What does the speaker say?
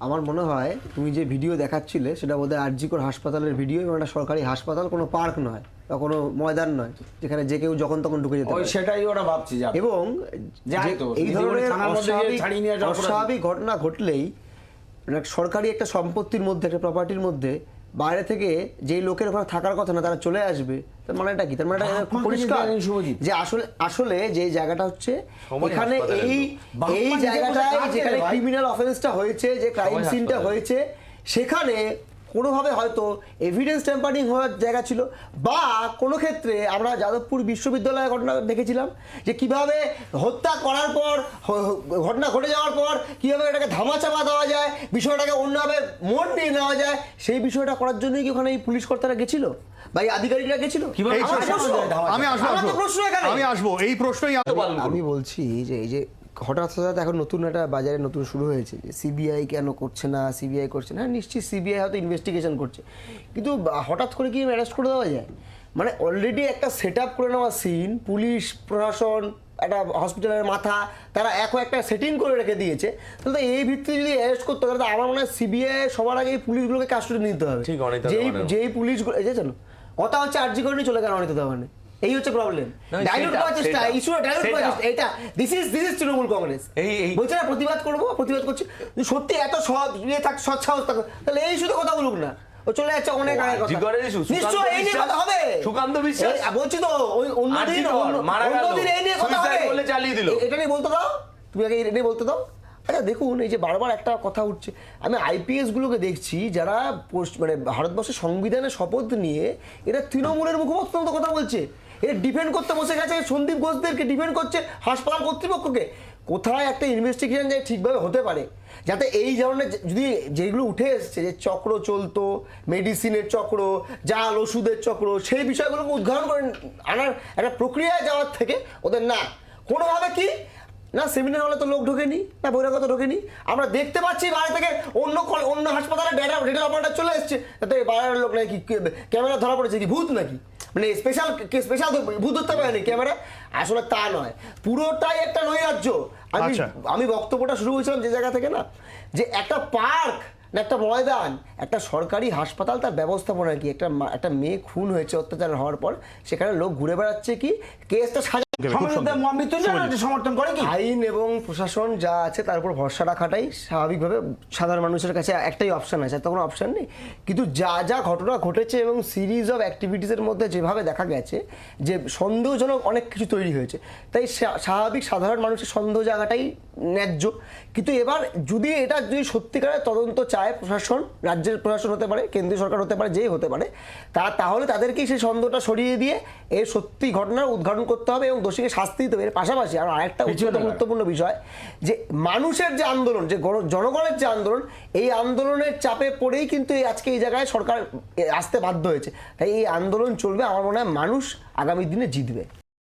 আমার মনে হয় তুমি যে ভিডিও দেখাচ্ছিলে সেটা বোধহয় আরজিকর হাসপাতালের ভিডিও এবং একটা সরকারি হাসপাতাল কোনো পার্ক নয় বা কোনো ময়দান নয় যেখানে যে কেউ যখন তখন ঢুকে যেতে পারে সেটাই ওরা ভাবছে এবং এই ধরনের। অস্বাভাবিক ঘটনা ঘটলেই মানে সরকারি একটা সম্পত্তির মধ্যে একটা প্রপার্টির মধ্যে বাইরে থেকে যে লোকের ওখানে থাকার কথা না তারা চলে আসবে। তার মানে এটা কি? তার মানেটা খুব পরিষ্কার। যে আসলে আসলে যে জায়গাটা হচ্ছে এখানে এই। এই জায়গাটা জায়গাটায় যেখানে। ক্রিমিনাল অফেন্সটা হয়েছে যে ক্রাইম সিনটা হয়েছে সেখানে কোনোভাবে হয়তো এভিডেন্স ট্যাম্পারিং হওয়ার জায়গা ছিল বা কোনো ক্ষেত্রে আমরা যাদবপুর বিশ্ববিদ্যালয়ের ঘটনা দেখেছিলাম যে কীভাবে হত্যা করার পর ঘটনা ঘটে যাওয়ার পর কীভাবে এটাকে ধামাচাপা দেওয়া যায় বিষয়টাকে অন্যভাবে মন নিয়ে নেওয়া যায় সেই বিষয়টা করার জন্যই কি ওখানে এই পুলিশ কর্তারা গেছিল বা এই আধিকারিকরা গেছিল। আমি আসব। আমি আসব এই প্রশ্নই। আমি বলছি যে এই যে হঠাৎ হঠাৎ এখন নতুন একটা বাজারে নতুন শুরু হয়েছে যে সিবিআই কেন করছে না সিবিআই করছে না নিশ্চয়ই সিবিআই হয়তো ইনভেস্টিগেশন করছে। কিন্তু হঠাৎ করে কি অ্যারেস্ট করে দেওয়া যায়? মানে অলরেডি একটা সেট আপ করে নেওয়া সিন পুলিশ প্রশাসন একটা হসপিটালের মাথা তারা এক একটা সেটিং করে রেখে দিয়েছে। তাহলে তো এই ভিত্তিতে যদি অ্যারেস্ট করতে হয় তাহলে তো আমার মনে হয় সিবিআই সবার আগে এই পুলিশগুলোকে কাস্টডি নিতে হবে। যেই দেওয়ানেরও। যেই পুলিশগুলো এই যে জানো কথা হচ্ছে আর্জি করে নিয়ে চলে গেল অনিতা দেওয়ানে এই হচ্ছে প্রবলেম ডাইলুট করার চেষ্টা ইস্যুটা ডাইলুট করার চেষ্টা এটা this is this is Trinamool Congress. বলছে না প্রতিবাদ করব প্রতিবাদ করছি। সত্যি এত সৎ ইয়ে থাক সৎ সাহস থাকো তাহলে এই শুধু কথা বলুক না। ও চলে যাচ্ছে অনেক ও, আগের কথা। নিশ্চয় এই নিয়ে কথা হবে। সুকান্ত বিশ্বাস? বলছি তো ওই অন্যদিন অন্যদিন এই নিয়ে কথা হবে। বলে চালিয়ে দিল। এটা নিয়ে বলতে দাও। তুমি আগে এটা নিয়ে বলতে দাও। আচ্ছা দেখুন এই যে বারবার একটা কথা উঠছে। আমি আইপিএস গুলোকে দেখছি যারা পোস্ট- মানে ভারতবর্ষের সংবিধানের শপথ নিয়ে এরা তৃণমূলের মুখপাত্র কথা বলছে। এরা ডিফেন্ড করতে বসে গেছে, সন্দীপ ঘোষদেরকে ডিফেন্ড করছে, হাসপাতাল কর্তৃপক্ষকে। কোথায় একটা ইনভেস্টিগেশন যায় ঠিকভাবে হতে পারে? যাতে এই ধরনের যদি যেগুলো উঠে এসছে, যে চক্র চলতো মেডিসিনের চক্র, জাল, ওষুধের চক্র, সেই বিষয়গুলোকে উদ্ঘাটন করে আনার একটা প্রক্রিয়ায় যাওয়ার থেকে ওদের না। কোনোভাবে কি? না সেমিনার হলে তো লোক ঢোকেনি, না বহিরাগত ঢোকেনি। আমরা দেখতে পাচ্ছি বাইরে থেকে অন্য অন্য হাসপাতালে ডেটা ডেটা অপারেটার চলে এসছে। তাতে বাইরের লোক নাকি ক্যামেরা ধরা পড়েছে কি, ভূত নাকি? মানে স্পেশাল স্পেশাল ভূত ধরতে পারেনি ক্যামেরা? আসলে তা নয়। পুরোটাই একটা নৈরাজ্য। আমি আচ্ছা। আমি বক্তব্যটা শুরু করেছিলাম যে জায়গা থেকে না যে একটা পার্ক না একটা ময়দান একটা সরকারি হাসপাতাল তার ব্যবস্থাপনা কি? একটা একটা মেয়ে খুন হয়েছে অত্যাচার হওয়ার পর সেখানে লোক ঘুরে বেড়াচ্ছে কি? কেসটা সমর্থন করে কি? আইন এবং প্রশাসন যা আছে তার উপর ভরসা রাখাটাই স্বাভাবিকভাবে সাধারণ মানুষের কাছে একটাই অপশন আছে আর তো কোনো অপশন নেই। কিন্তু যা যা ঘটনা ঘটেছে এবং সিরিজ অফ অ্যাক্টিভিটিসের মধ্যে যেভাবে দেখা গেছে যে সন্দেহজনক অনেক কিছু তৈরি হয়েছে তাই স্বা- স্বাভাবিক সাধারণ মানুষের সন্দেহ জায়গাটাই ন্যায্য। কিন্তু এবার যদি এটা যদি সত্যিকারের তদন্ত চায় প্রশাসন রাজ্যের প্রশাসন হতে পারে কেন্দ্রীয় সরকার হতে পারে যেই হতে পারে তা তাহলে তাদেরকেই সেই সন্দেহটা সরিয়ে দিয়ে এর সত্যি ঘটনার উদ্ঘাটন করতে হবে এবং দোষীকে শাস্তি দিতে হবে। এর পাশাপাশি আর আরেকটা অত্যন্ত গুরুত্বপূর্ণ বিষয় যে মানুষের যে আন্দোলন যে গণ- জনগণের যে আন্দোলন এই আন্দোলনের চাপে পড়েই কিন্তু এই আজকে এই জায়গায় সরকার আসতে বাধ্য হয়েছে। তাই এই আন্দোলন চলবে আমার মনে হয় মানুষ আগামী দিনে জিতবে।